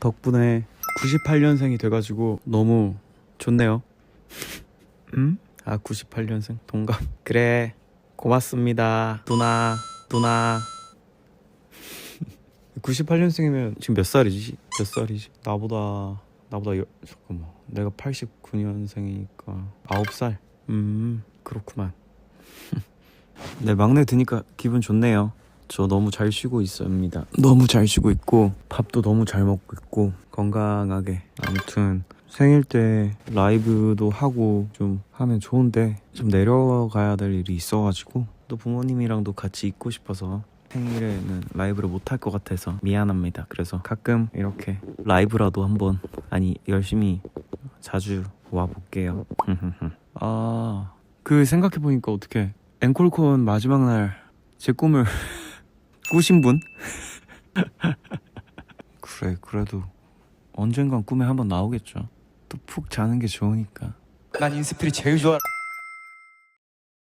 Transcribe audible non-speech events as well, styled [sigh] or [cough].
덕분에 98년생이 돼가지고 너무 좋네요. 음? 아 98년생 동갑. 그래 고맙습니다 누나 누나. [laughs] 98년생이면 지금 몇 살이지? 몇 살이지? 나보다 나보다 여, 잠깐만 내가 89년생이니까 9살. 음 그렇구만. [laughs] 네 막내 드니까 기분 좋네요. 저 너무 잘 쉬고 있습니다. 너무 잘 쉬고 있고 밥도 너무 잘 먹고 있고 건강하게 아무튼 생일 때 라이브도 하고 좀 하면 좋은데 좀 내려가야 될 일이 있어가지고 또 부모님이랑도 같이 있고 싶어서 생일에는 라이브를 못 할 것 같아서 미안합니다. 그래서 가끔 이렇게 라이브라도 한번 아니 열심히 자주 와 볼게요. [laughs] 아, 그 생각해 보니까 어떻게 앵콜콘 마지막 날 제 꿈을 [laughs] 꾸신 분? [laughs] 그래, 그래도 언젠간 꿈에 한번 나오겠죠. 또 푹 자는 게 좋으니까. 난 인스필이 제일 좋아